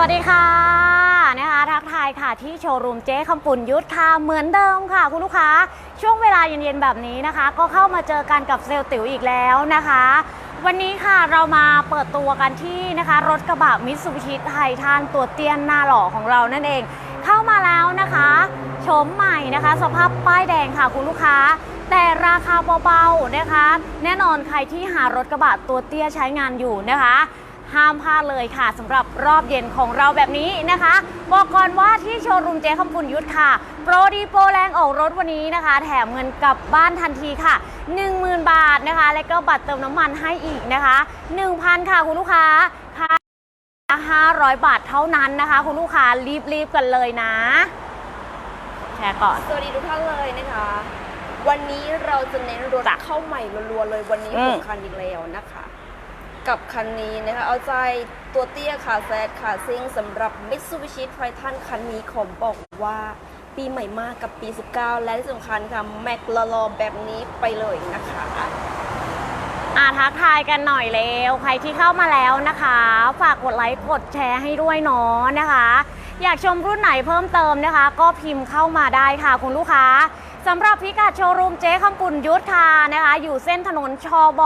วัสดีค่ะนะคะทักทายค่ะที่โชว์รูมเจ๊คำปุ่นยุทธค่ะเหมือนเดิมค่ะ คุณลูกค้าช่วงเวลาเย็นๆแบบนี้นะคะ ก็เข้ามาเจอกันกับเซลล์ติ๋วอีกแล้วนะคะ วันนี้ค่ะเรามาเปิดตัวกันที่นะคะ รถกระบะมิตซูบิชิไททันตัวเตี้ยนหน้าหล่อของเรานั่นเอง เข้ามาแล้วนะคะโฉมใหม่นะคะ สภาพป้ายแดงค่ะคุณลูกค้าแต่ราคาเบาๆนะคะ แน่นอนใครที่หารถกระบะตัวเตี้ยใช้งานอยู่นะคะ ห้ามพลาดเลยค่ะสำหรับรอบเย็นของเราแบบนี้นะคะ บอกก่อนว่าที่โชว์รูมเจ๊คำปุณยุทธค่ะโปรดีโปรแรงออกรถวันนี้นะคะ แถมเงินกลับบ้านทันทีค่ะ 10,000 บาทนะคะ และก็บัตรเติมน้ำมันให้อีกนะคะ 1,000 ค่ะคุณลูกค้าค่ะ500 บาทเท่านั้นนะคะ คุณลูกค้ารีบๆกันเลยนะแชร์ก่อนสวัสดีทุกท่านเลยนะคะวันนี้เราจะเน้นรถจ้ะเข้าใหม่รัวๆเลยวันนี้อืหมกคันอีกแล้วนะคะ กับคันนี้นะคะ เอาใจตัวเตี้ยขาแซดขาซิ่งสำหรับ Mitsubishi Triton คันนี้ขอบอกว่าปีใหม่มากกับปี 19 และที่สำคัญค่ะ แม็กลลอแบบนี้ไปเลยนะคะอ่าทักทายกันหน่อยเร็ว ใครที่เข้ามาแล้วนะคะ ฝากกดไลค์กดแชร์ให้ด้วยเนาะนะคะ อยากชมรุ่นไหนเพิ่มเติมนะคะ ก็พิมพ์เข้ามาได้ค่ะคุณลูกค้า สำหรับพิกัดโชว์รูมเจ๊คำปุ่นยุทธค่ะนะคะ อยู่เส้นถนนชอบ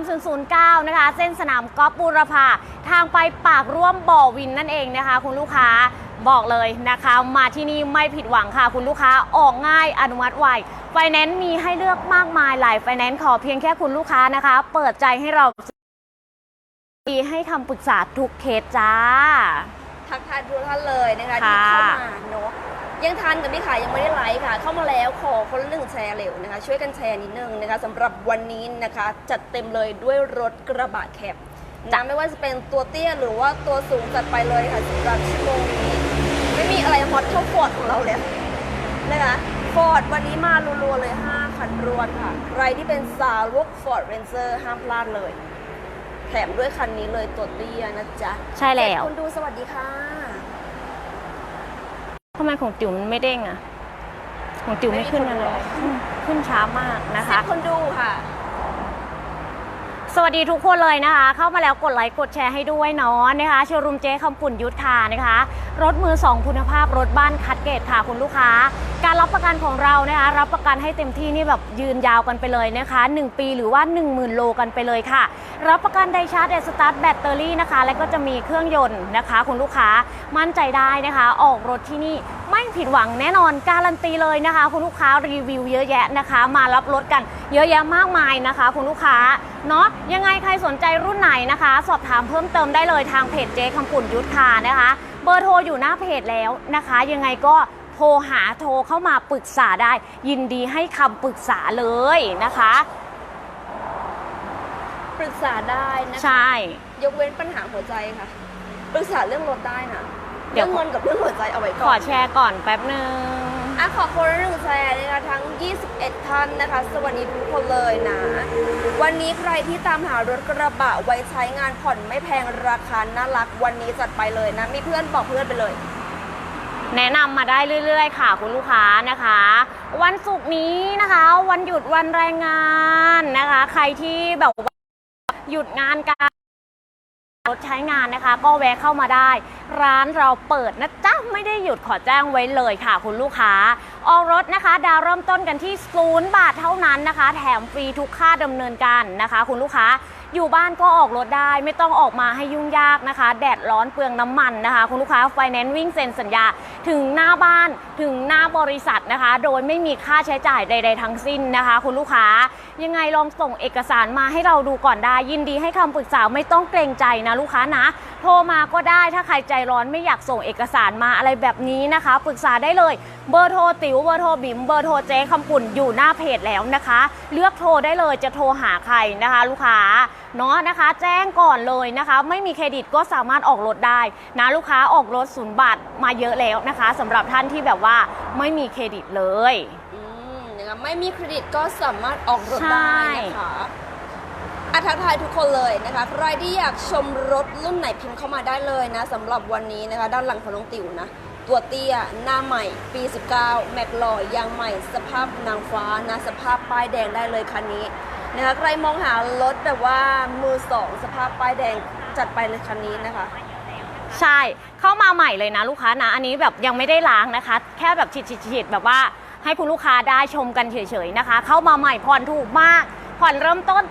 3009 นะคะ เส้นสนามกอล์ฟบูรพาทางไปปากร่วมบ่อวินนั่นเองนะคะ คุณลูกค้าบอกเลยนะคะ มาที่นี่ไม่ผิดหวังค่ะ คุณลูกค้าออกง่ายอนุมัติไวไฟแนนซ์มีให้เลือกมากมายหลายไฟแนนซ์ขอเพียงแค่คุณลูกค้านะคะ เปิดใจให้เราดีให้คำปรึกษาทุกเคสจ้า ทักทายทุกท่านเลยนะคะค่ะที่เข้ามาเนาะ ยังทันกับพี่ขายยังไม่ได้ไลค์ค่ะ เข้ามาแล้วขอคนละหนึ่งแชร์เร็วนะคะ ช่วยกันแชร์นิดนึงนะคะสำหรับวันนี้นะคะ จัดเต็มเลยด้วยรถกระบะแคบนะไม่ว่าจะเป็นตัวเตี้ยหรือว่าตัวสูงจัดไปเลยค่ะสำหรับชั่วโมงนี้ไม่มีอะไรฮอตเท่าฟอร์ดของเราเลยนะคะฟอร์ดวันนี้มารัวๆเลย 5 คันรวดค่ะ ใครที่เป็นสาวกฟอร์ดเรนเจอร์ห้ามพลาดเลย แถมด้วยคันนี้เลยตัวเตี้ยนะจ๊ะใช่แล้วเจ็ดคนดูสวัสดีค่ะ ทำไมของติ๋วมันไม่เด้งอะของติ๋วไม่ขึ้นอะไรอืมขึ้นช้ามากนะสิคะ บคนดูค่ะ สวัสดีทุกคนเลยนะคะ เข้ามาแล้วกดไลค์กดแชร์ให้ด้วยเนาะนะคะโชว์รูมเจ๊คำปุ่นยุทธค่ะนะคะ รถมือสองคุณภาพรถบ้านคัดเกรดค่ะคุณลูกค้า การรับประกันของเรานะคะ รับประกันให้เต็มที่นี่แบบยืนยาวกันไปเลยนะคะ 1 ปีหรือว่า 10,000 โลกันไปเลยค่ะ รับประกันไดชาร์จเดสตาร์ทแบตเตอรี่นะคะ และก็จะมีเครื่องยนต์นะคะ คุณลูกค้ามั่นใจได้นะคะ ออกรถที่นี่ไม่ผิดหวังแน่นอนการันตีเลยนะคะ คุณลูกค้ารีวิวเยอะแยะนะคะ มารับรถกันเยอะแยะมากมายนะคะ คุณลูกค้าเนาะยังไงใครสนใจรุ่นไหนนะคะ สอบถามเพิ่มเติมได้เลยทางเพจเจ๊คำปุ่นยุทธค่ะนะคะ เบอร์โทรอยู่หน้าเพจแล้วนะคะ ยังไงก็โทรหาโทรเข้ามาปรึกษาได้ ยินดีให้คำปรึกษาเลยนะคะ ปรึกษาได้นะคะ ใช่ ยกเว้นปัญหาหัวใจค่ะ ปรึกษาเรื่องรถได้นะเดี๋เรื่ยอวงเงินกับเรื่องหัวใจเอาไว้ขก่ออนแชร์ก่อนแป๊บหนึ่งอะขอคนละหนึ่งแชร์นะคะทั้ง 21 ท่านนะคะ สวัสดีทุกคนเลยนะ วันนี้ใครที่ตามหารถกระบะไว้ใช้งานผ่อนไม่แพงราคาน่ารักวันนี้จัดไปเลยนะ มีเพื่อนบอกเพื่อนไปเลย แนะนำมาได้เรื่อย ๆ ค่ะ คุณลูกค้านะคะ วันศุกร์นี้นะคะ วันหยุดวันแรงงานนะคะ ใครที่แบบว่า หยุดงานการรถใช้งานนะคะ ก็แวะเข้ามาได้ ร้านเราเปิดนะจ๊ะ ไม่ได้หยุดขอแจ้งไว้เลยค่ะคุณลูกค้า ออกรถนะคะ ดาวเริ่มต้นกันที่ศูนย์บาทเท่านั้นนะคะ แถมฟรีทุกค่าดำเนินการนะคะ คุณลูกค้าอยู่บ้านก็ออกรถได้ไม่ต้องออกมาให้ยุ่งยากนะคะ แดดร้อนเปลืองน้ำมันนะคะ คุณลูกค้าไฟแนนซ์วิ่งเซ็นสัญญาถึงหน้าบ้านถึงหน้าบริษัทนะคะ โดยไม่มีค่าใช้จ่ายใด ๆ ทั้งสิ้นนะคะ คุณลูกค้ายังไงลองส่งเอกสารมาให้เราดูก่อนได้ ยินดีให้คำปรึกษาไม่ต้องเกรงใจนะลูกค้านะ โทรมาก็ได้ถ้าใครใจร้อนไม่อยากส่งเอกสารมาอะไรแบบนี้นะคะปรึกษาได้เลยเบอร์โทรติ๋วเบอร์โทรบิ๋มเบอร์โทรเจ๊คำปุ่นอยู่หน้าเพจแล้วนะคะ เลือกโทรได้เลยจะโทรหาใครนะคะ ลูกค้า เนาะนะคะ แจ้งก่อนเลยนะคะ ไม่มีเครดิตก็สามารถออกรถได้นะลูกค้าออกรถศูนย์บาทมาเยอะแล้วนะคะสำหรับท่านที่แบบว่าไม่มีเครดิตเลยอืมนะคะไม่มีเครดิตก็สามารถออกรถใช่ได้นะคะอาทักทายทุกคนเลยนะคะใครที่อยากชมรถรุ่นไหนพิมพ์เข้ามาได้เลยนะสำหรับวันนี้นะคะ ด้านหลังของน้องติ๋วนะ ตัวเตี้ยหน้าใหม่ ปี 19 แม็กลอยยางใหม่ สภาพนางฟ้านะ สภาพป้ายแดงได้เลยคันนี้ นะคะใครมองหารถแบบว่ามือสองสภาพป้ายแดงจัดไปเลยคันนี้นะคะ ใช่ เข้ามาใหม่เลยนะลูกค้านะ อันนี้แบบยังไม่ได้ล้างนะคะ แค่แบบฉีดๆแบบว่าให้คุณลูกค้าได้ชมกันเฉยๆนะคะ เข้ามาใหม่ผ่อนถูกมาก ผ่อนเริ่มต้น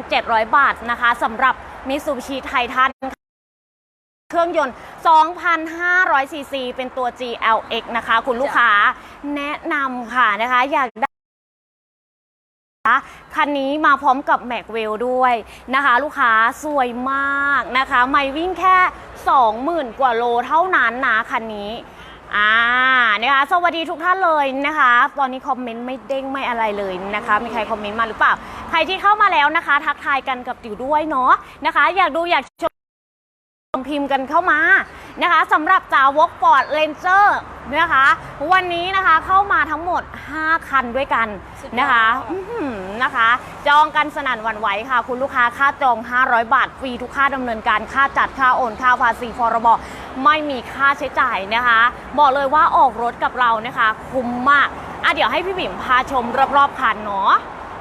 7,700 บาทนะคะสำหรับมิซูบิชิไททันเครื่องยนต์ 2,500ซีซีเป็นตัว GLX นะคะ คุณลูกค้าแนะนำค่ะนะคะ อยากได้ คันนี้มาพร้อมกับแม็กเวลด้วยนะคะ ลูกค้าสวยมากนะคะ ไม่วิ่งแค่ 20,000 กว่าโลเท่านั้นนะคันนี้อ่านะคะสวัสดีทุกท่านเลยนะคะ ตอนนี้คอมเมนต์ไม่เด้งไม่อะไรเลยนะคะ มีใครคอมเมนต์มาหรือเปล่า ใครที่เข้ามาแล้วนะคะ ทักทายกันกับติ๋วด้วยเนาะนะคะ อยากดูอยากชมพิมพ์กันเข้ามา นะคะสำหรับจาวกฟอร์ดเลนเจอร์นะคะวันนี้นะคะเข้ามาทั้งหมด 5 คันด้วยกันสุดยอดนะคะอื้อหือนะคะ จองกันสนั่นหวันไหวค่ะ คุณลูกค้าค่าจอง 500 บาท ฟรีทุกค่าดำเนินการค่าจัดค่าโอนค่าภาษีพรบไม่มีค่าใช้จ่ายนะคะ บอกเลยว่าออกรถกับเรานะคะ คุ้มมากอะเดี๋ยวให้พี่บิ่มพาชมรอบๆคันเนาะ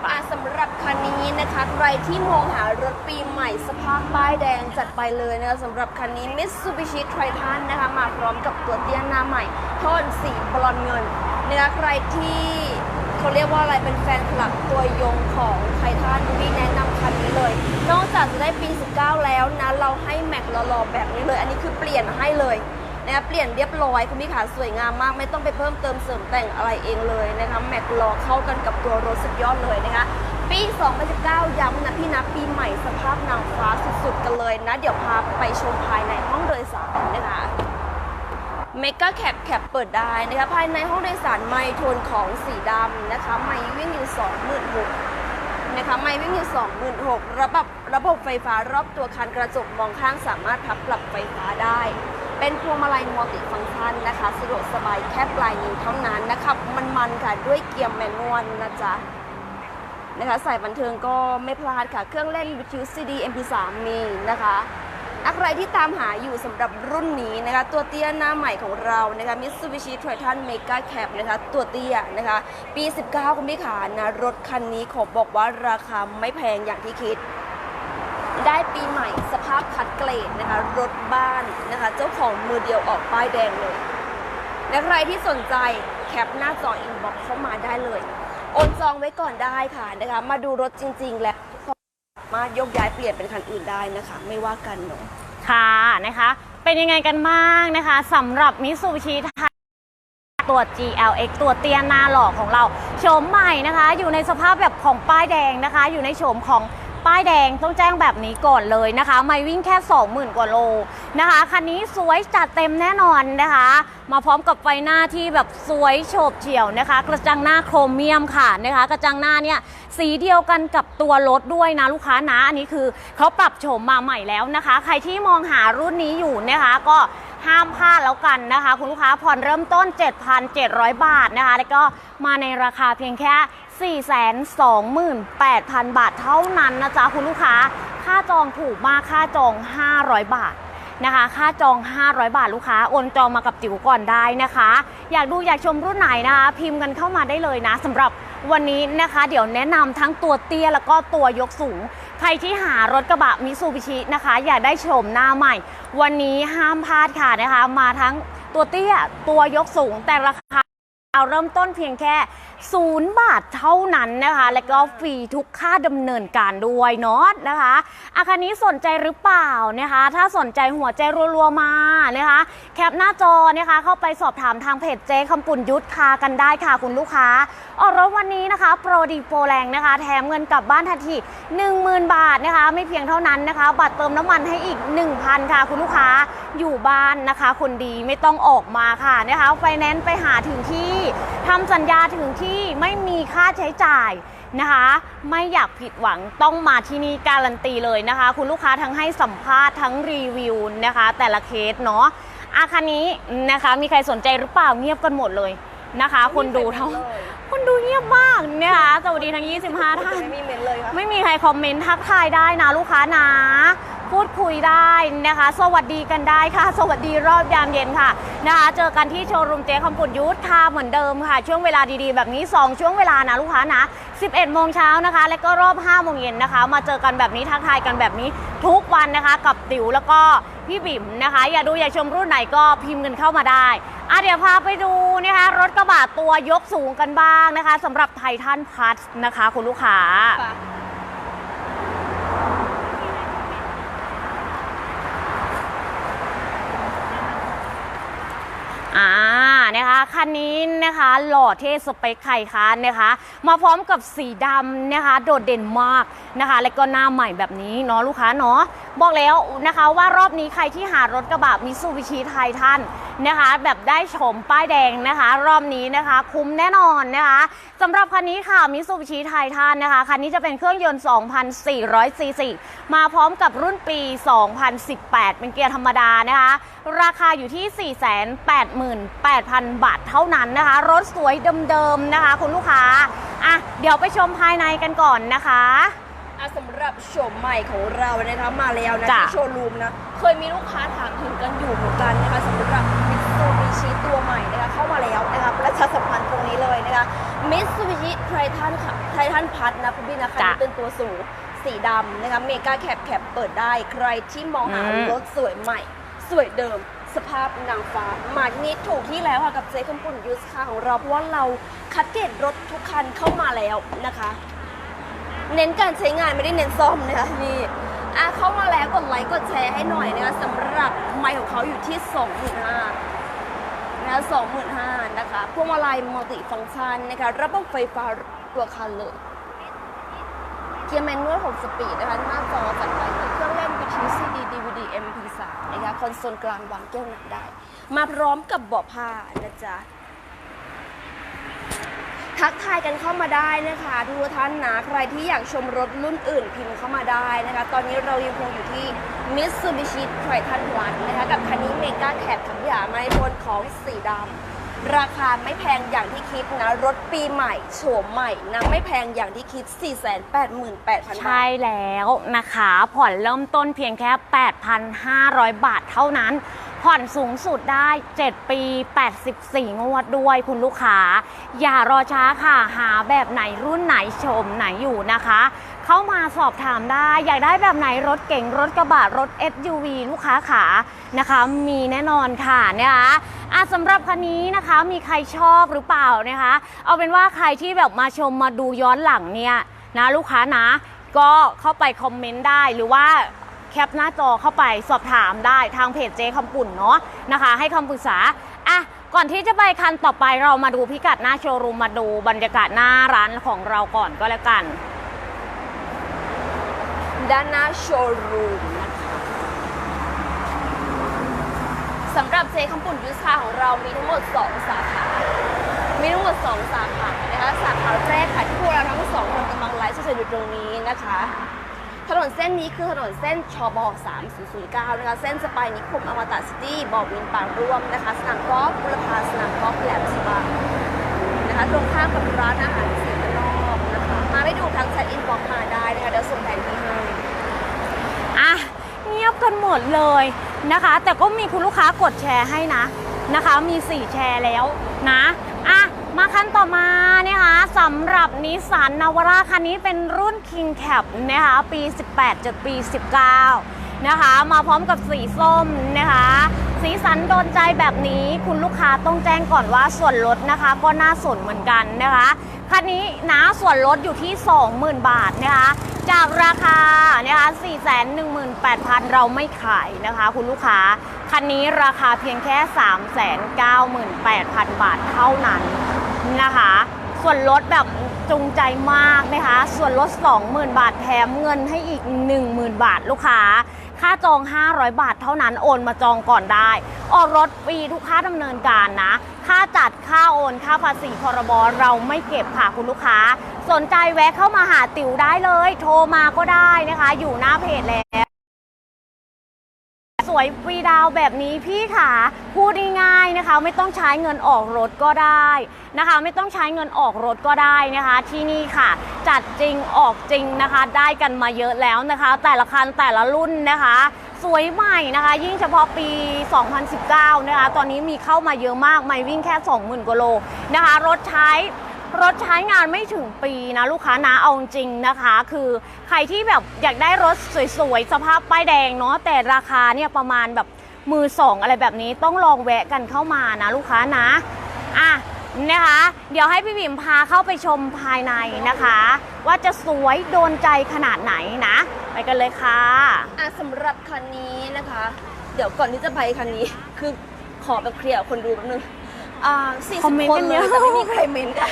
อะสำหรับคันนี้นะคะ ใครที่มองหารถปีใหม่สภาพป้ายแดงจัดไปเลยนะคะสำหรับคันนี้ Mitsubishi Triton นะคะ มาพร้อมกับตัวเตี้ยหน้าใหม่โทนสีบรอนเงินนะคะใครที่เขาเรียกว่าอะไรเป็นแฟนคลับตัวยงของไททันวีแนะนำคันนี้เลย นอกจากจะได้ปี 19 แล้วนะ เราให้แม็กหล่อๆแบบนี้เลย อันนี้คือเปลี่ยนให้เลย นะคะเปลี่ยนเรียบร้อยคุณพี่ขาสวยงามมาก ไม่ต้องไปเพิ่มเติมเสริมแต่งอะไรเองเลยนะคะแม็กลอเข้ากันกับตัวรถสุดยอดเลยนะคะปี 2019 ย้ำนะพี่นะปีใหม่สภาพนางฟ้าสุดๆ กันเลยนะ เดี๋ยวพาไปชมภายในห้องโดยสารนะคะเมกาแคปแคปเปิดได้นะคะภายในห้องโดยสารไมโทนของสีดำนะคะไมวิ่งอยู่26,000นะคะไม่วิ่งอยู่26,000ระบบระบบไฟฟ้ารอบตัวคันกระจกมองข้างสามารถพับปรับไฟฟ้าได้ เป็นพวงมาลัยมัลติฟังก์ชันนะคะสะดวกสบายแค่ปลายนิ้วเท่านั้นนะคะมันๆค่ะด้วยเกียร์แมนนวลนะจ๊ะนะคะสายบันเทิงก็ไม่พลาดค่ะ เครื่องเล่นวิทยุ CD MP3 มีนะคะอะไรที่ตามหาอยู่สำหรับรุ่นนี้นะคะ ตัวเตี้ยหน้าใหม่ของเรานะคะ Mitsubishi Triton Mega Cab นะคะ ตัวเตี้ยนะคะ ปี 19 คุณพี่ขานะ รถคันนี้ขอบอกว่าราคาไม่แพงอย่างที่คิด ได้ปีใหม่สาพคัดเกรดนะคะ รถบ้านนะคะ เจ้าของมือเดียวออกป้ายแดงเลยและใครที่สนใจแคปหน้าจออินบ็อกเข้ามาได้เลยโอนจองไว้ก่อนได้ค่ะนะคะ มาดูรถจริง ๆ แล้วสามารถยกย้ายเปลี่ยนเป็นคันอื่นได้นะคะ ไม่ว่ากันเนาะค่ะนะคะ เป็นยังไงกันบ้างนะคะสำหรับมิ t ซูบิชิตัว GLX ตัวเตียหน้าหล่อของเราโฉมใหม่นะคะ อยู่ในสภาพแบบของป้ายแดงนะคะ อยู่ในโฉมของ ป้ายแดงต้องแจ้งแบบนี้ก่อนเลยนะคะ ไม่วิ่งแค่ 20,000 กว่าโลนะคะ คันนี้สวยจัดเต็มแน่นอนนะคะ มาพร้อมกับไฟหน้าที่แบบสวยโฉบเฉี่ยวนะคะ กระจังหน้าโครเมียมค่ะนะคะ กระจังหน้าเนี่ยสีเดียวกันกับตัวรถด้วยนะลูกค้านะ อันนี้คือเขาปรับโฉมมาใหม่แล้วนะคะ ใครที่มองหารุ่นนี้อยู่นะคะ ก็ห้ามพลาดแล้วกันนะคะ คุณลูกค้าผ่อนเริ่มต้น 7,700 บาทนะคะ แล้วก็มาในราคาเพียงแค่ 428,000 บาทเท่านั้นนะจ๊ะคุณลูกค้า ค่าจองถูกมากค่าจอง 500 บาทนะคะ ค่าจอง 500 บาทลูกค้า โอนจองมากับจิ๋วก่อนได้นะคะ อยากดูอยากชมรุ่นไหนนะคะ พิมพ์กันเข้ามาได้เลยนะสำหรับวันนี้นะคะ เดี๋ยวแนะนำทั้งตัวเตี้ยแล้วก็ตัวยกสูง ใครที่หารถกระบะมิซูบิชินะคะ อยากได้ชมหน้าใหม่ วันนี้ห้ามพลาดค่ะนะคะ มาทั้งตัวเตี้ยตัวยกสูงแต่ราคาเราเริ่มต้นเพียงแค่ ศูนย์บาทเท่านั้นนะคะ แล้วก็ฟรีทุกค่าดำเนินการด้วยเนาะนะคะ อาคารนี้สนใจหรือเปล่านะคะ ถ้าสนใจหัวใจรัวๆมานะคะ แคปหน้าจอนะคะ เข้าไปสอบถามทางเพจเจ๊คำปุ่นยุทธคากันได้ค่ะคุณลูกค้าออกรถวันนี้นะคะโปรดีโปรแรงนะคะ แถมเงินกลับบ้านทันที10,000 บาทนะคะ ไม่เพียงเท่านั้นนะคะ บัตรเติมน้ำมันให้อีก 1,000 ค่ะ คุณลูกค้าอยู่บ้านนะคะ คนดีไม่ต้องออกมาค่ะนะคะไฟแนนซ์ไปหาถึงที่ทำสัญญาถึงที่ไม่มีค่าใช้จ่ายนะคะ ไม่อยากผิดหวังต้องมาที่นี่การันตีเลยนะคะ คุณลูกค้าทั้งให้สัมภาษณ์ทั้งรีวิวนะคะ แต่ละเคสเนาะอาคันนี้นะคะมีใครสนใจหรือเปล่าเงียบกันหมดเลยนะคะ คนดูเท่าคนดูเงียบมากนะคะสวัสดีทั้ง 25 ท่าน ไม่มีเมนเลยค่ะไม่มีใครคอมเมนต์ทักทายได้นะลูกค้านะ พูดคุยได้นะคะ สวัสดีกันได้ค่ะ สวัสดีรอบยามเย็นค่ะนะคะเจอกันที่โชว์รูมเจ๊คำปุ่นยุทธค่ะเหมือนเดิมค่ะ ช่วงเวลาดีๆ แบบนี้ 2 ช่วงเวลานะลูกค้านะ 11 โมงเช้านะคะ และก็รอบ 5 โมงเย็นนะคะ มาเจอกันแบบนี้ทักทายกันแบบนี้ทุกวันนะคะ กับติ๋วแล้วก็พี่บิ๋มนะคะ อย่าดูอย่าชมรุ่นไหนก็พิมพ์กันเข้ามาได้อะเดี๋ยวพาไปดูนะคะรถกระบะตัวยกสูงกันบ้างนะคะสำหรับไททันพัทนะคะ คุณลูกค้า อ่านะคะคันนี้นะคะหล่อเท่สเปคไข่คะนะคะ มาพร้อมกับสีดำนะคะ โดดเด่นมากนะคะ และก็หน้าใหม่แบบนี้เนาะลูกค้าเนาะ บอกแล้วนะคะว่ารอบนี้ใครที่หารถกระบะมิซูบิชิไททันนะคะ แบบได้ชมป้ายแดงนะคะ รอบนี้นะคะ คุ้มแน่นอนนะคะสำหรับคันนี้ค่ะมิซูบิชิไททันนะคะ คันนี้จะเป็นเครื่องยนต์ 2,400ซีซีมาพร้อมกับรุ่นปี 2018 เป็นเกียร์ธรรมดานะคะ ราคาอยู่ที่ 488,000 บาทเท่านั้นนะคะ รถสวยเดิมๆนะคะ คุณลูกค้าอะเดี๋ยวไปชมภายในกันก่อนนะคะ อะสำหรับโฉมใหม่ของเรานะคะมาแล้วนะจ้ะ ที่โชว์รูมนะ เคยมีลูกค้าถามถึงกันอยู่เหมือนกันนะคะสำหรับมิตซูบิชิตัวใหม่นะคะเข้ามาแล้วนะคะประชาสัมพันธ์ตรงนี้เลยนะคะมิตซูบิชิไททันค่ะไททันพัทนะคุณพี่นะคะจ้ะนี่เป็นตัวสูงสีดำนะคะเมกาแคปแคปเปิดได้ใครที่มองหาอืม รถสวยใหม่ สวยเดิม สภาพนางฟ้ามาที่นี่ถูกที่แล้วค่ะกับเจ๊คำปุ่นยูสค่ะของเราเพราะว่าเราคัดเกรดรถทุกคันเข้ามาแล้วนะคะ เน้นการใช้งานไม่ได้เน้นซ่อมนะคะนี่อะเข้ามาแล้วกดไลค์กดแชร์ให้หน่อยนะคะสำหรับไมค์ของเขาอยู่ที่ 25,000นะคะ25,000นะคะพวงมาลัยมัลติฟังก์ชันนะคะระบบไฟฟ้าตัวคันเลยเกียร์แมนนวล6สปีดนะคะหน้าจอจัดไปเลยเครื่องเล่นวิทยุ CD DVD MP3 นะคะคอนโซลกลางวางแก้วน้ำได้ มาพร้อมกับเบาะผ้านะจ๊ะ ทักทายกันเข้ามาได้นะคะทุกท่านนะใครที่อยากชมรถรุ่นอื่นพิมพ์เข้ามาได้นะคะ ตอนนี้เรายังคงอยู่ที่ Mitsubishi Triton Plus นะคะ กับคันนี้เมกาแคปทั้งอย่างในบนของสีดำราคาไม่แพงอย่างที่คิดนะ รถปีใหม่โฉมใหม่นะไม่แพงอย่างที่คิด 488,000ใช่บาทแล้วนะคะ ผ่อนเริ่มต้นเพียงแค่ 8,500 บาทเท่านั้น ผ่อนสูงสุดได้ 7 ปี 84 งวดด้วยคุณลูกค้า อย่ารอช้าค่ะ หาแบบไหนรุ่นไหนชมไหนอยู่นะคะ เข้ามาสอบถามได้ อยากได้แบบไหนรถเก๋งรถกระบะรถ SUV ลูกค้าขานะคะ มีแน่นอนค่ะนะคะอะสำหรับคันนี้นะคะมีใครชอบหรือเปล่านะคะ เอาเป็นว่าใครที่แบบมาชมมาดูย้อนหลังเนี่ยนะลูกค้านะ ก็เข้าไปคอมเมนต์ได้หรือว่า แคปหน้าจอเข้าไปสอบถามได้ทางเพจเจ๊คำปุ่นเนาะนะคะ ให้คำปรึกษาอะก่อนที่จะไปคันต่อไปเรามาดูพิกัดหน้าโชว์รูมมาดูบรรยากาศหน้าร้านของเราก่อนก็แล้วกัน ด้านหน้าโชว์รูมสำหรับเจคำปุ่นยุทธาของเรามีทั้งหมด 2 สาขา มีทั้งหมด 2 สาขานะคะสาขาแรกค่ะที่พวกเราทั้งสองคนกำลังไลฟ์สดอยู่ตรงนี้นะคะ ถนนเส้นนี้คือถนนเส้นชบ3009 นะคะ เส้นสไปายนิคมอมตะซิตี้บ่อวินป่าร่วมนะคะ สนามกอล์ฟบุรพาสนามกอล์ฟแหลมฉบังนะคะ ตรงข้ามกับร้านอาหารสีนอกนะคะ มาไม่ดูทางแชทอินบ็อกซ์มาได้นะคะ เดี๋ยวส่งแผนที่ให้อะ เงียบกันหมดเลยนะคะ แต่ก็มีคุณลูกค้ากดแชร์ให้นะนะคะ มี 4 แชร์แล้วนะ มาคันต่อมานะคะสำหรับนิสสันนาวาร่าคันนี้เป็นรุ่น King Cap นะคะปี 18จดปี 19 นะคะ มาพร้อมกับสีส้มนะคะ สีสันโดนใจแบบนี้คุณลูกค้าต้องแจ้งก่อนว่าส่วนลดนะคะ ก็น่าสนเหมือนกันนะคะคันนี้นะส่วนลดอยู่ที่ 20,000 บาทนะคะ จากราคานะคะ418,000 เราไม่ขายนะคะ คุณลูกค้า คันนี้ราคาเพียงแค่ 398,000 บาทเท่านั้น นะคะ ส่วนลดแบบจูงใจมากนะคะ ส่วนลด 20,000 บาทแถมเงินให้อีก 10,000 บาทลูกค้า ค่าจอง 500 บาทเท่านั้นโอนมาจองก่อนได้ ออกรถฟรีทุกค่าดำเนินการนะ ค่าจัดค่าโอนค่าภาษีพรบเราไม่เก็บค่ะคุณลูกค้า สนใจแวะเข้ามาหาติ๋วได้เลย โทรมาก็ได้นะคะ อยู่หน้าเพจแล้ว สวยฟรีดาวแบบนี้พี่ค่ะพูดง่ายๆนะคะ ไม่ต้องใช้เงินออกรถก็ได้นะคะ ไม่ต้องใช้เงินออกรถก็ได้นะคะ ที่นี่ค่ะ จัดจริงออกจริงนะคะ ได้กันมาเยอะแล้วนะคะ แต่ละคันแต่ละรุ่นนะคะ สวยใหม่นะคะ ยิ่งเฉพาะปี 2019 นะคะ ตอนนี้มีเข้ามาเยอะมากไม่วิ่งแค่ 20,000กว่าโลนะคะ รถใช้ รถใช้งานไม่ถึงปีนะลูกค้านะเอาจริงนะคะ คือใครที่แบบอยากได้รถสวยๆ สภาพป้ายแดงเนาะแต่ราคาเนี่ยประมาณแบบมือสองอะไรแบบนี้ต้องลองแวะกันเข้ามานะลูกค้านะอะนะคะ เดี๋ยวให้พี่บิ๋มพาเข้าไปชมภายในนะคะ ว่าจะสวยโดนใจขนาดไหนนะ ไปกันเลยค่ะอะสำหรับคันนี้นะคะ เดี๋ยวก่อนที่จะไปคันนี้คือขอแบบเคลียร์คนดูแป๊บนึง สี่คอสิมบเมนต์คนกันเลเยยอะ แต่ไม่มีใครเมนต์กัน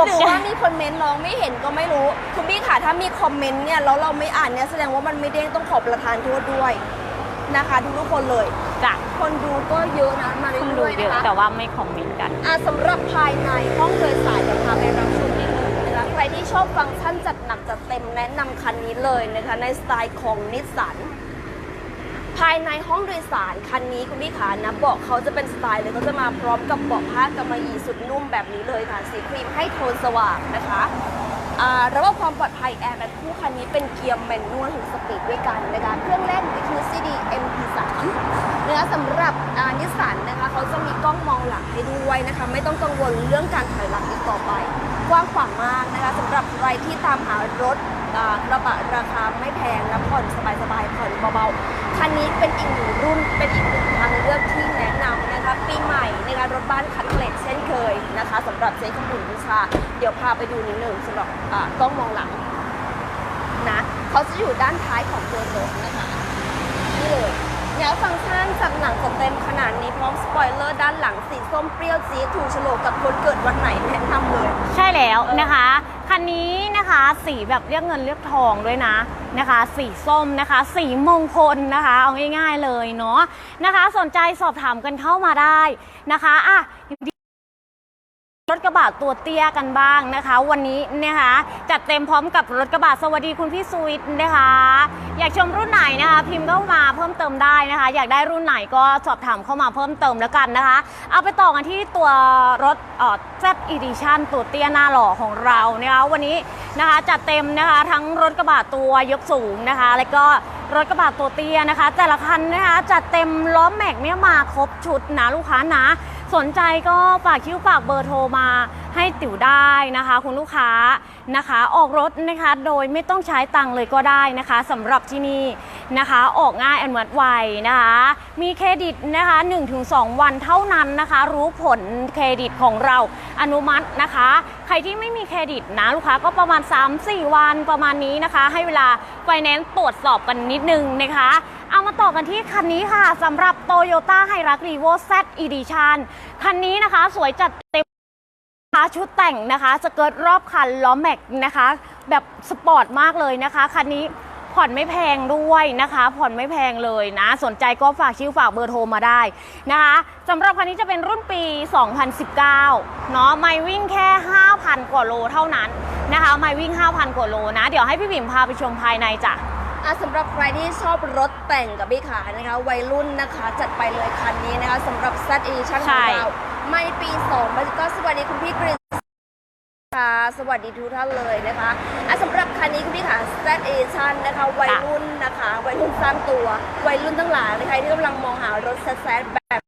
ตกหรือใจ ว่ามีคนเมนต์น้องไม่เห็นก็ไม่รู้คุณพี่ค่ะถ้ามีคอมเมนต์เนี่ยแล้วเราไม่อ่านเนี่ยแสดงว่ามันไม่เด้งต้องขอประทานโทษด้วยนะคะทุกๆคนเลย จ้ะคนดูก็เยอะนะมาคนดูเรื่อยๆเยนะอะ คะ แต่ว่าไม่คอมเมนต์กัน อะสำหรับภายในห้องโดยสารเดี๋ยวพาไปรับชมนิดนึงนะคะใครที่ชอบฟังก์ชันจัดหนักจัดเต็มแนะนำคันนี้เลยนะคะในสไตล์ของนิสสัน ภายในห้องโดยสารคันนี้คุณพี่ขานะเบาะเขาจะเป็นสไตล์เลยเขาจะมาพร้อมกับเบาะผ้ากำมะหยี่สุดนุ่มแบบนี้เลยค่ะสีครีมให้โทนสว่างนะคะระบบความปลอดภัยแอร์แบ็คคู่คันนี้เป็นเกียร์แมนนวลถึงสปีดด้วยกันนะคะเครื่องเล่นวิทยุ CD MP3 นะคะสำหรับนิสสันนะคะเขาจะมีกล้องมองหลังให้ด้วยนะคะ ไม่ต้องกังวลเรื่องการถอยหลังอีกต่อไป กว้างขวางมากนะคะสำหรับใครที่ตามหารถ อ่ากระบะราคาไม่แพงและผ่อนสบายๆผ่อนเบาๆ คันนี้เป็นอีกหนึ่งรุ่นเป็นอีกหนึ่งทางเลือกที่แนะนำนะคะปีใหม่ในการรถบ้านคันเล็กเช่นเคยนะคะสำหรับเจ๊ขบุญวิชา เดี๋ยวพาไปดูนิดหนึ่งสำหรับอ่ากล้องมองหลังนะเขาจะอยู่ด้านท้ายของตัวรถนะคะนี่เลย แล้วฟังก์ชันจัดหนังจัดเต็มขนาดนี้พร้อมสปอยเลอร์ด้านหลังสีส้มเปรี้ยวจี๊ดถูกโฉลกกับคนเกิดวันไหนแนะนำเลย ใช่แล้วนะคะ คันนี้นะคะสีแบบเรียกเงินเรียกทองด้วยนะนะคะ สีส้มนะคะ สีมงคลนะคะ เอาง่ายๆเลยเนาะนะคะ สนใจสอบถามกันเข้ามาได้นะคะอะ รถกระบะตัวเตี้ยกันบ้างนะคะ วันนี้นะคะจัดเต็มพร้อมกับรถกระบะสวัสดีคุณพี่สวิตนะคะ อยากชมรุ่นไหนนะคะ พิมพ์เข้ามาเพิ่มเติมได้นะคะ อยากได้รุ่นไหนก็สอบถามเข้ามาเพิ่มเติมแล้วกันนะคะ เอาไปต่อกันที่ตัวรถเอ่อ Z Edition ตัวเตี้ยหน้าหล่อของเรานะคะวันนี้นะคะจัดเต็มนะคะทั้งรถกระบะตัวยกสูงนะคะ แล้วก็รถกระบะตัวเตี้ยนะคะ แต่ละคันนะคะจัดเต็มล้อมแม็กเนี่ยมาครบชุดนะลูกค้านะ สนใจก็ฝากคิวฝากเบอร์โทรมา ให้ติ๋วได้นะคะ คุณลูกค้านะคะ ออกรถนะคะโดยไม่ต้องใช้ตังค์เลยก็ได้นะคะสำหรับที่นี่นะคะ ออกง่ายอนุมัติไวนะคะ มีเครดิตนะคะ 1-2 วันเท่านั้นนะคะ รู้ผลเครดิตของเราอนุมัตินะคะ ใครที่ไม่มีเครดิตนะลูกค้าก็ประมาณ 3-4 วันประมาณนี้นะคะ ให้เวลาไฟแนนซ์ตรวจสอบกันนิดนึงนะคะเอามาต่อกันที่คันนี้ค่ะสำหรับ Toyota h i r u x r e v o Z Edition คันนี้นะคะสวยจัดเต็ม ชุดแต่งนะคะสเกิร์ตรอบคันล้อแม็กนะคะ แบบสปอร์ตมากเลยนะคะคันนี้ผ่อนไม่แพงด้วยนะคะ ผ่อนไม่แพงเลยนะ สนใจก็ฝากชื่อฝากเบอร์โทรมาได้นะคะสำหรับคันนี้จะเป็นรุ่นปี 2019 เนาะไม่วิ่งแค่ 5,000 กว่าโลเท่านั้นนะคะไม่วิ่ง 5,000 กว่าโลนะ เดี๋ยวให้พี่บิ่มพาไปชมภายในจ้ะอะสำหรับใครที่ชอบรถแต่งกับพี่ขานะคะ วัยรุ่นนะคะ จัดไปเลยคันนี้นะคะสำหรับ Z Edition ขใช่องเราไม่ปี2มันก็สวัสดีคุณพี่กฤษ ค่ะ สวัสดีทุกท่านเลยนะคะอะสำหรับคันนี้คุณพี่ขา Z Edition นะคะวัยรุ่นนะคะ วัยรุ่นสร้างตัว วัยรุ่นทั้งหลายใครที่กำลังมองหารถแซดๆแบบ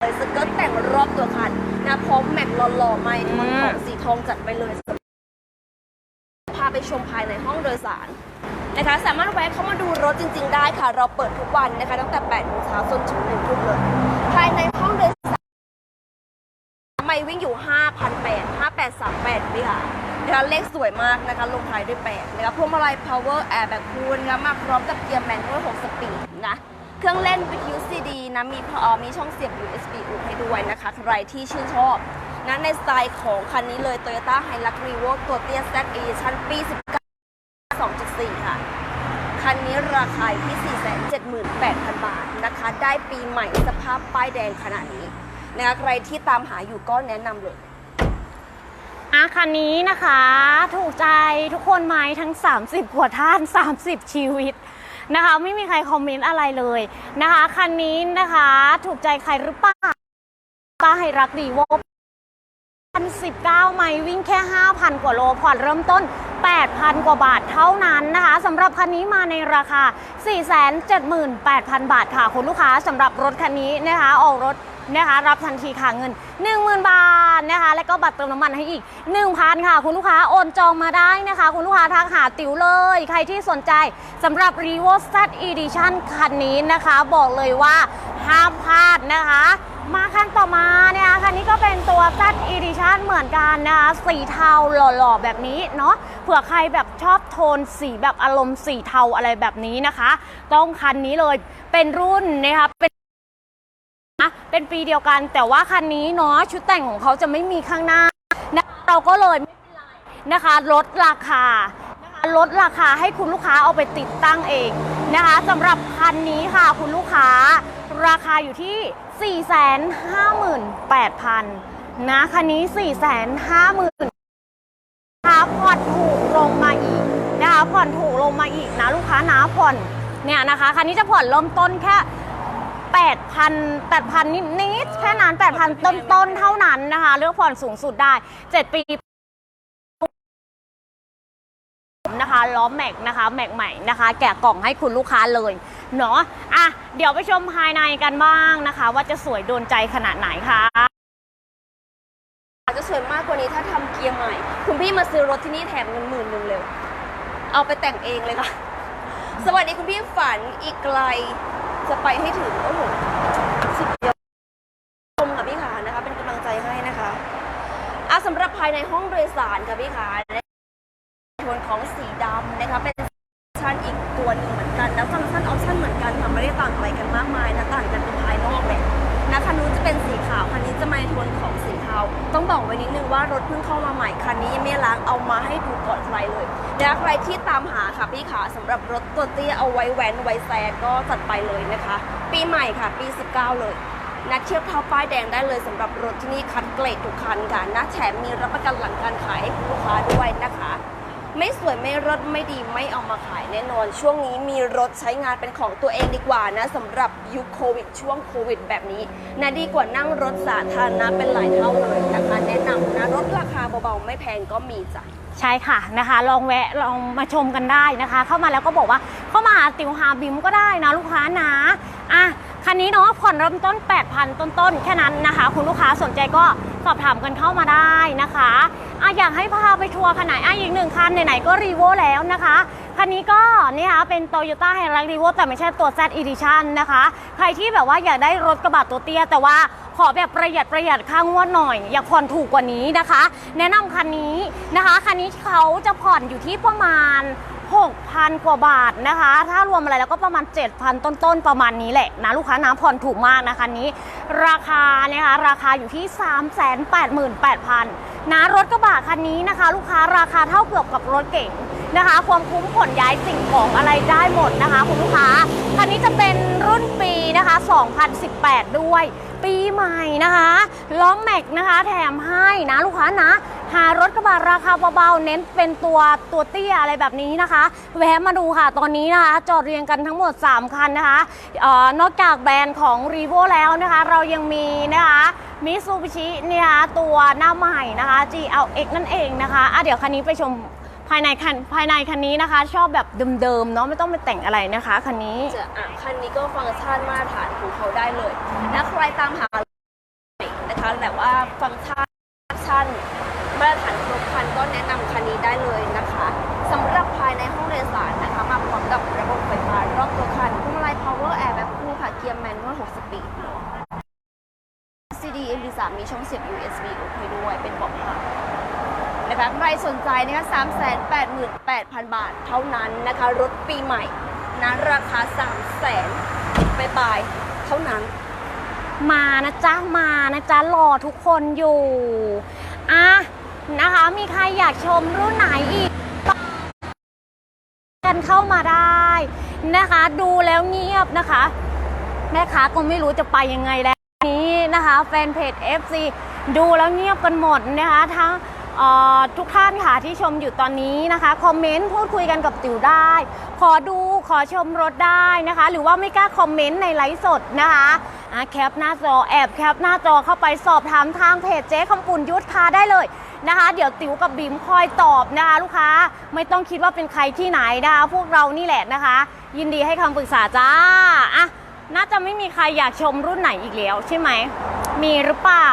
เลยสเกิร์ตแต่งรอบตัวคันนะพร้อมแม็กหล่อๆใหม่มันของสีทองจัดไปเลย พาไปชมภายในห้องโดยสารนะคะสามารถแวะเข้ามาดูรถจริง ๆ ได้ค่ะ เราเปิดทุกวันนะคะ ตั้งแต่8โมงเช้าจนถึง1ทุ่มเลย ภายในห้องโดยสาร ไม่วิ่งอยู่5,800 5838นี่ค่ะนะคะเลขสวยมากนะคะลงท้ายด้วย8นะคะพวงมาลัย power air bag คูณนะมาพร้อมกับเกียร์แมนนวล6สปีดนะเครื่องเล่นวิทยุ CD นะมีพอมีช่องเสียบ USB อุ่ให้ด้วยนะคะ ใครที่ชื่นชอบนะในสไตล์ของคันนี้เลย Toyota Hilux Revo ตัวเตี้ย Z Edition ปี 19 2.4 ค่ะ คันนี้ราคาอยู่ที่ 478,000 บาทนะคะ ได้ปีใหม่สภาพป้ายแดงขนาดนี้ นะคะใครที่ตามหาอยู่ก็แนะนำเลย อะคันนี้นะคะ ถูกใจทุกคนไหมทั้ง 30 กว่าท่าน 30 ชีวิตนะคะ ไม่มีใครคอมเมนต์อะไรเลยนะคะ คันนี้นะคะ ถูกใจใครหรือเปล่าป้าให้รักดีโวพันสิบเก้าไมล์วิ่งแค่ 5,000 กว่าโลผ่อนเริ่มต้น 8,000 กว่าบาทเท่านั้นนะคะสำหรับคันนี้มาในราคา 478,000 บาทค่ะ คุณลูกค้าสำหรับรถคันนี้นะคะ ออกรถ นะคะรับทันทีค่ะเงิน 10,000 บาทนะคะ แล้วก็บัตรเติมน้ำมันให้อีก 1,000 ค่ะ คุณลูกค้าโอนจองมาได้นะคะ คุณลูกค้าทักหาติ๋วเลย ใครที่สนใจสำหรับ r e v o Z Edition คันนี้นะคะ บอกเลยว่าห้ามพลาดนะคะ มาคันต่อมานะคะคันนี้ก็เป็นตัว Z Edition เหมือนกันนะคะสีเทาหล่อๆ แบบนี้เนาะเผื่อใครแบบชอบโทนสีแบบอารมณ์สีเทาอะไรแบบนี้นะคะ ต้องคันนี้เลยเป็นรุ่นนะคะเป็น นะเป็นปีเดียวกัน แต่ว่าคันนี้เนาะชุดแต่งของเขาจะไม่มีข้างหน้านะเราก็เลยไม่เป็นไรนะคะลดราคานะคะลดราคาให้คุณลูกค้าเอาไปติดตั้งเองนะคะสำหรับคันนี้ค่ะคุณลูกค้า ราคาอยู่ที่ 458,000นะคันนี้ 450,000นะคะผ่อนถูกลงมาอีกนะคะผ่อนถูกลงมาอีกนะลูกค้านะผ่อนเนี่ยนะคะคันนี้จะผ่อนเริ่มต้นแค่ 8,000 8,000นิดๆแค่นั้น 8,000 ต้นๆเท่านั้นนะคะ เลือกผ่อนสูงสุดได้ 7 ปีนะคะล้อแม็กนะคะแม็กใหม่นะคะ แกะกล่องให้คุณลูกค้าเลยเนาะอะเดี๋ยวไปชมภายในกันบ้างนะคะ ว่าจะสวยโดนใจขนาดไหนคะอาจะสวยมากกว่านี้ถ้าทำเกียร์ใหม่ คุณพี่มาซื้อรถที่นี่แถมเงินหมื่นหนึ่งเลย เอาไปแต่งเองเลยค่ะ สวัสดีคุณพี่ฝันอีกไกล จะไปให้ถึงโอ้โหสุดยอดชมกับพี่ขานะคะ เป็นกำลังใจให้นะคะอะสำหรับภายในห้องโดยสารค่ะพี่ขาในส่วนของสีดำนะคะเป็นฟังก์ชันอีกตัวหนึ่งเหมือนกันแล้วฟังก์ชันออปชั่นเหมือนกันค่ะไม่ได้ต่างอะไรกันมากมายนะต่างกันเป็นภายนอกเลยนะคันนู้นจะเป็นสีขาวคันนี้จะมาในโทนของสีเทาต้องบอกไว้นิดนึงว่ารถเพิ่งเข้ามาใหม่คันนี้ยังไม่ล้างเอามาให้ดูก่อนใครเลย นะใครที่ตามหาค่ะพี่ขาสำหรับรถตัวเตี้ยเอาไว้แว้นไว้แซงก็จัดไปเลยนะคะ ปีใหม่ค่ะ ปี 19 เลยนัดเทียบเท่าป้ายแดงได้เลยสำหรับรถที่นี่คัดเกรดทุกคันค่ะนะแถมมีรับประกันหลังการขายให้คุณลูกค้าด้วยนะคะ ไม่สวยไม่รถไม่ดีไม่เอามาขายแน่นอน ช่วงนี้มีรถใช้งานเป็นของตัวเองดีกว่านะสำหรับยุคโควิดช่วงโควิดแบบนี้นะดีกว่านั่งรถสาธารณะเป็นหลายเท่าเลยนะคะแนะนำนะรถราคาเบาๆไม่แพงก็มีจ้ะ ใช่ค่ะนะคะ ลองแวะลองมาชมกันได้นะคะ เข้ามาแล้วก็บอกว่าเข้ามาหาติวหาบิมก็ได้นะลูกค้านะอะคันนี้เนาะผ่อนเริ่มต้น 8,000 ต้นๆ แค่นั้นนะคะ คุณลูกค้าสนใจก็สอบถามกันเข้ามาได้นะคะอะอยากให้พาไปทัวร์ขนาดอะอีกหนึ่งคันไหนๆก็รีโวแล้วนะคะ คันนี้ก็นี่ค่ะเป็น Toyota h i l u x r e v o แต่ไม่ใช่ตัว Z Edition นะคะ ใครที่แบบว่าอยากได้รถกระบะตัวเตี้ย แต่ว่าขอแบบประหยัดประหยัดค่างวดหน่อย อยากผ่อนถูกกว่านี้นะคะ แนะนำคันนี้นะคะคันนี้เขาจะผ่อนอยู่ที่ประมาณ6,000 กว่าบาทนะคะ ถ้ารวมอะไรแล้วก็ประมาณ 7,000 ต้นๆ ประมาณนี้แหละนะ ลูกค้าน้ำผ่อนถูกมากนะคันนี้ ราคานะคะราคาอยู่ที่ 388,000นะรถกระบะคันนี้นะคะ ลูกค้าราคาเท่าเกือบกับรถเก๋ง นะคะ ความคุ้มขนย้ายสิ่งของอะไรได้หมดนะคะคุณลูกค้าคันนี้จะเป็นรุ่นปีนะคะ 2018 ด้วย ปีใหม่นะคะล้อแม็กนะคะแถมให้นะลูกค้านะหารถกระบะราคาเบาๆ เน้นเป็นตัวตัวเตี้ยอะไรแบบนี้นะคะ แวะมาดูค่ะ ตอนนี้นะคะ จอดเรียงกันทั้งหมด 3 คันนะคะออนอกจากแบรนด์ของ r e v o แล้วนะคะ เรายังมีนะคะมิซูบิชิเนี่ยนะคะตัวหน้าใหม่นะคะ GLX นั่นเองนะคะะเดี๋ยวคันนี้ไปชม ภายในคันภายในคันนี้นะคะ ชอบแบบเดิมๆเนาะไม่ต้องไปแต่งอะไรนะคะคันนี้ จะอะคันนี้ก็ฟังก์ชันมาตรฐานของเขาได้เลยนะใครตามหานะคะแต่ว่าฟังก์ชันชันมาตรฐานครบคันก็แนะนำคันนี้ได้เลยนะคะสำหรับภายในห้องโดยสารนะคะมาพร้อมกับระบบไฟฟ้ารอบตัวคันพวงมาลัย power air แบบคู่ค่ะเกียร์แมนนวล6สปีด CD MP3 มีช่องเสียบ USB โอเคด้วยเป็นเบอกผ้า คะใครสนใจนะคะ388,000 บาท เท่านั้นนะคะ รถปีใหม่นะราคา 300,000ปลายปลายเท่านั้น มานะจ๊ะ มานะจ๊ะรอทุกคนอยู่อะนะคะ มีใครอยากชมรุ่นไหนอีกกันเข้ามาได้นะคะ ดูแล้วเงียบนะคะ แม่ค้าก็ไม่รู้จะไปยังไงแล้วนี้นะคะ แฟนเพจ FC ดูแล้วเงียบกันหมดนะคะทั้ง ทุกท่านค่ะที่ชมอยู่ตอนนี้นะคะคอมเมนต์พูดคุยกันกับติ๋วได้ ขอดูขอชมรถได้นะคะ หรือว่าไม่กล้าคอมเมนต์ในไลฟ์สดนะคะแคปหน้าจอแอบแคปหน้าจอเข้าไปสอบถามทางเพจเจ๊คำปุ่นยุทธพาได้เลยนะคะ เดี๋ยวติ๋วกับบิมคอยตอบนะคะ ลูกค้าไม่ต้องคิดว่าเป็นใครที่ไหนนะคะพวกเรานี่แหละนะคะ ยินดีให้คำปรึกษาจ้าอะน่าจะไม่มีใครอยากชมรุ่นไหนอีกแล้วใช่ไหมมีหรือเปล่า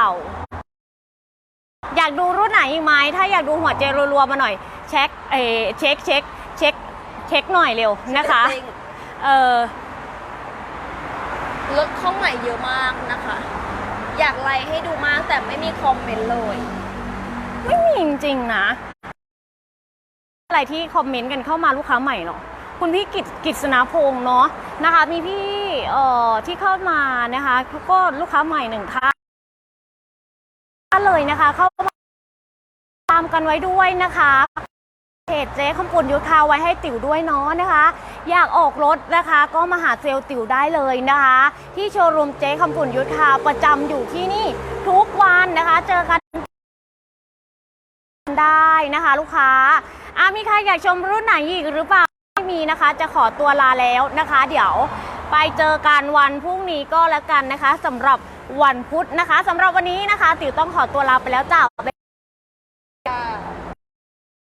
อยากดูรุ่นไหนอีกไหมถ้าอยากดูหัวใจรัวๆมาหน่อย เช็คเออเช็คเช็คเช็คเช็คหน่อยเร็วนะคะเต็งเออรถเข้าใหม่เยอะมากนะคะ อยากไลค์ให้ดูมากแต่ไม่มีคอมเมนต์เลย ไม่มีจริงๆนะ อะไรที่คอมเมนต์กันเข้ามาลูกค้าใหม่เหรอคุณพี่กิตกิษณพงศ์เนาะนะคะ มีพี่เอ่อที่เข้ามานะคะก็ลูกค้าใหม่หนึ่งท่าน เลยนะคะ เข้ามาตามกันไว้ด้วยนะคะเพจเจ๊คำปุ่นยุทธาไว้ให้ติ๋วด้วยเนาะนะคะ อยากออกรถนะคะ ก็มาหาเซลล์ติ๋วได้เลยนะคะ ที่โชว์รูมเจ๊คำปุ่นยุทธาประจำอยู่ที่นี่ทุกวันนะคะ เจอกันได้นะคะ ลูกค้าอะมีใครอยากชมรุ่นไหนอีกหรือเปล่าไม่มีนะคะ จะขอตัวลาแล้วนะคะ เดี๋ยวไปเจอกันวันพรุ่งนี้ก็แล้วกันนะคะสำหรับ วันพุธนะคะสำหรับวันนี้นะคะ ติ๋วต้องขอตัวลาไปแล้วจ้า